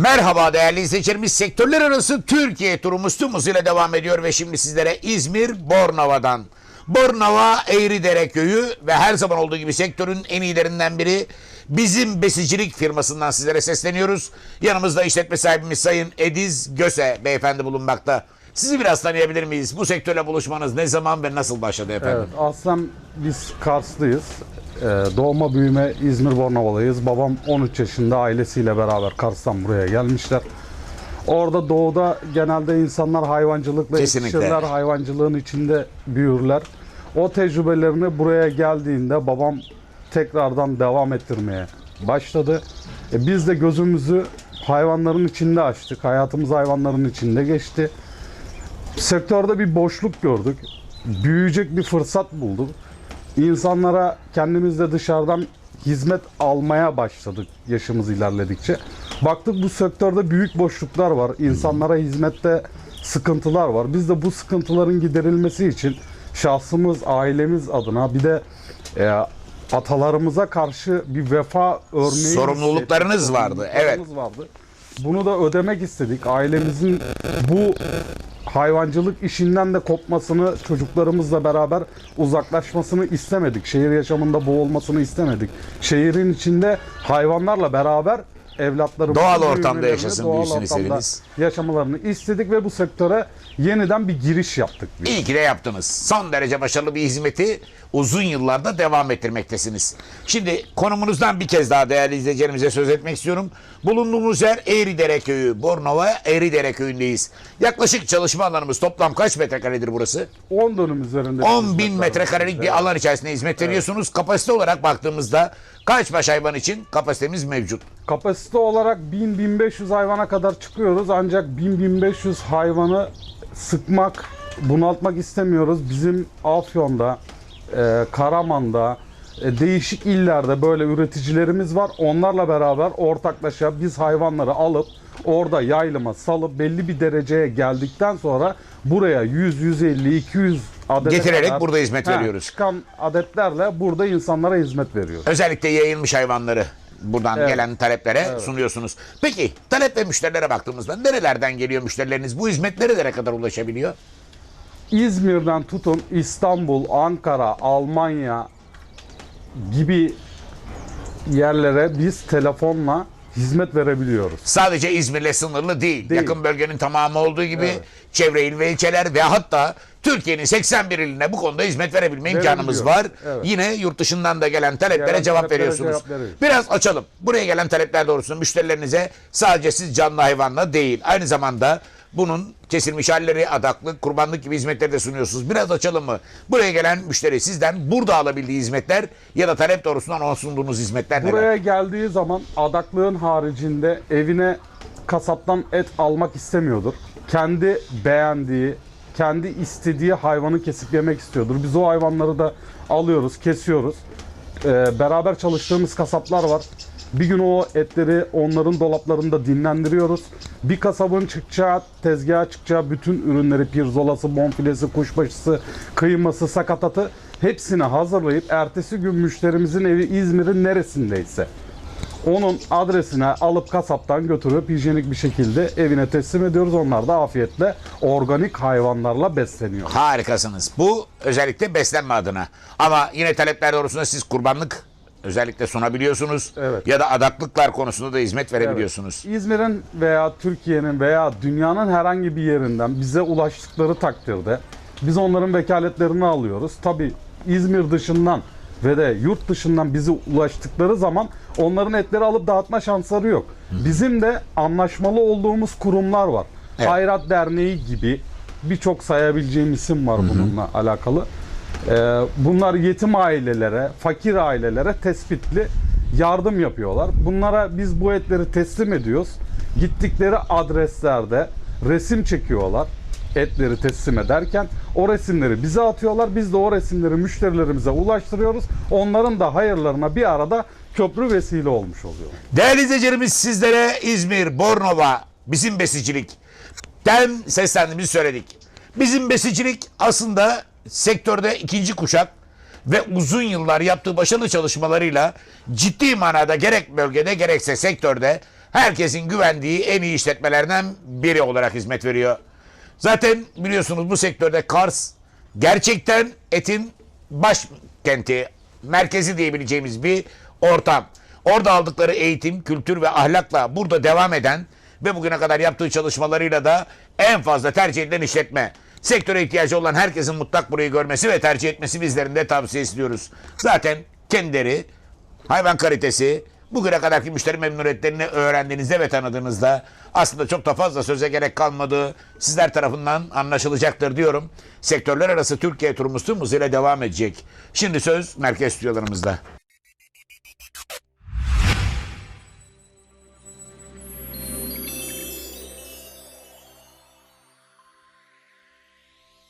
Merhaba değerli izleyicilerimiz. Sektörler arası Türkiye turumuz tüm hızıyla devam ediyor ve şimdi sizlere İzmir Bornova'dan. Bornova Eğridere Köyü ve her zaman olduğu gibi sektörün en iyilerinden biri bizim besicilik firmasından sizlere sesleniyoruz. Yanımızda işletme sahibimiz Sayın Ediz Göse beyefendi bulunmakta. Sizi biraz tanıyabilir miyiz? Bu sektörle buluşmanız ne zaman ve nasıl başladı efendim? Evet, aslen biz Karslıyız. Ee, doğma büyüme İzmir Bornovalıyız. Babam 13 yaşında ailesiyle beraber Kars'tan buraya gelmişler. Orada doğuda genelde insanlar hayvancılıkla Kesinlikle. yetişirler, hayvancılığın içinde büyürler. O tecrübelerini buraya geldiğinde babam tekrardan devam ettirmeye başladı. E, biz de gözümüzü hayvanların içinde açtık. Hayatımız hayvanların içinde geçti. Sektörde bir boşluk gördük. Büyüyecek bir fırsat bulduk. İnsanlara kendimiz de dışarıdan hizmet almaya başladık yaşımız ilerledikçe. Baktık bu sektörde büyük boşluklar var. İnsanlara hizmette sıkıntılar var. Biz de bu sıkıntıların giderilmesi için şahsımız, ailemiz adına bir de e, atalarımıza karşı bir vefa örneği Sorumluluklarınız hissettik. vardı, evet. Vardı. Bunu da ödemek istedik. Ailemizin bu hayvancılık işinden de kopmasını, çocuklarımızla beraber uzaklaşmasını istemedik. Şehir yaşamında boğulmasını istemedik. Şehrin içinde hayvanlarla beraber evlatlarımızın Doğal ortamda yaşasın, doğal büyüsün istediniz. Yaşamalarını istedik ve bu sektöre yeniden bir giriş yaptık. biz. İyi ki de yaptınız. Son derece başarılı bir hizmeti uzun yıllarda devam ettirmektesiniz. Şimdi konumunuzdan bir kez daha değerli izleyicilerimize söz etmek istiyorum. Bulunduğumuz yer Eğridere Köyü. Bornova Eğridere Köyü'ndeyiz. Yaklaşık çalışma alanımız toplam kaç metrekaredir burası? 10 dönüm üzerinde. 10 hizmet bin metrekarelik bir alan içerisinde hizmet veriyorsunuz. Kapasite olarak baktığımızda kaç baş hayvan için kapasitemiz mevcut? Kapasite olarak 1000-1500 hayvana kadar çıkıyoruz ancak 1000-1500 hayvanı sıkmak, bunaltmak istemiyoruz. Bizim Afyon'da, e, Karaman'da, e, değişik illerde böyle üreticilerimiz var. Onlarla beraber ortaklaşa biz hayvanları alıp orada yaylıma salıp belli bir dereceye geldikten sonra buraya 100, 150, 200 adet Getirerek burada hizmet veriyoruz. Çıkan adetlerle burada insanlara hizmet veriyoruz. Özellikle yayılmış hayvanları buradan Evet. gelen taleplere sunuyorsunuz. Peki talep ve müşterilere baktığımızda nerelerden geliyor müşterileriniz? Bu hizmet nerelere kadar ulaşabiliyor? İzmir'den tutun İstanbul, Ankara, Almanya gibi yerlere biz telefonla hizmet verebiliyoruz. Sadece İzmir'le sınırlı değil. Değil. Yakın bölgenin tamamı olduğu gibi Evet. çevre il ve ilçeler ve hatta Türkiye'nin 81 iline bu konuda hizmet verebilme imkanımız var. Evet. Yine yurt dışından da gelen taleplere Gelen cevap taleplere veriyorsunuz. cevap veriyoruz. Biraz açalım. Buraya gelen talepler doğrusunda müşterilerinize sadece siz canlı hayvanla değil aynı zamanda bunun kesilmiş halleri, adaklık, kurbanlık gibi hizmetleri de sunuyorsunuz. Biraz açalım mı? Buraya gelen müşteri sizden burada alabildiği hizmetler ya da talep doğrusundan ona sunduğunuz hizmetler neler? Buraya geldiği zaman adaklığın haricinde evine kasaptan et almak istemiyordur. Kendi beğendiği, kendi istediği hayvanı kesip yemek istiyordur. Biz o hayvanları da alıyoruz, kesiyoruz. Ee, beraber çalıştığımız kasaplar var. Bir gün o etleri onların dolaplarında dinlendiriyoruz. Bir kasabın çıkacağı, tezgaha çıkacağı bütün ürünleri, pirzolası, bonfilesi, kuşbaşısı, kıyması, sakatatı hepsini hazırlayıp ertesi gün müşterimizin evi İzmir'in neresindeyse onun adresine alıp kasaptan götürüp hijyenik bir şekilde evine teslim ediyoruz. Onlar da afiyetle organik hayvanlarla besleniyor. Harikasınız. Bu özellikle beslenme adına. Ama yine talepler doğrusunda siz kurbanlık özellikle sunabiliyorsunuz. Evet. Ya da adaklıklar konusunda da hizmet verebiliyorsunuz. İzmir'in veya Türkiye'nin veya dünyanın herhangi bir yerinden bize ulaştıkları takdirde biz onların vekaletlerini alıyoruz. Tabi İzmir dışından ve de yurt dışından bize ulaştıkları zaman onların etleri alıp dağıtma şansları yok. Bizim de anlaşmalı olduğumuz kurumlar var. Evet. Hayrat Derneği gibi birçok sayabileceğim isim var bununla alakalı. Ee, bunlar yetim ailelere, fakir ailelere tespitli yardım yapıyorlar. Bunlara biz bu etleri teslim ediyoruz. Gittikleri adreslerde resim çekiyorlar etleri teslim ederken o resimleri bize atıyorlar. Biz de o resimleri müşterilerimize ulaştırıyoruz. Onların da hayırlarına bir arada köprü vesile olmuş oluyor. Değerli izleyicilerimiz sizlere İzmir, Bornova, bizim besicilik den seslendiğimizi söyledik. Bizim besicilik aslında sektörde ikinci kuşak ve uzun yıllar yaptığı başarılı çalışmalarıyla ciddi manada gerek bölgede gerekse sektörde herkesin güvendiği en iyi işletmelerden biri olarak hizmet veriyor. Zaten biliyorsunuz bu sektörde Kars gerçekten etin başkenti, merkezi diyebileceğimiz bir ortam. Orada aldıkları eğitim, kültür ve ahlakla burada devam eden ve bugüne kadar yaptığı çalışmalarıyla da en fazla tercih edilen işletme. Sektöre ihtiyacı olan herkesin mutlak burayı görmesi ve tercih etmesi bizlerin de tavsiye istiyoruz. Zaten kendileri hayvan kalitesi, bugüne kadarki müşteri memnuniyetlerini öğrendiğinizde ve tanıdığınızda aslında çok da fazla söze gerek kalmadığı sizler tarafından anlaşılacaktır diyorum. Sektörler arası Türkiye turumuz tüm hızıyla devam edecek. Şimdi söz merkez stüdyolarımızda.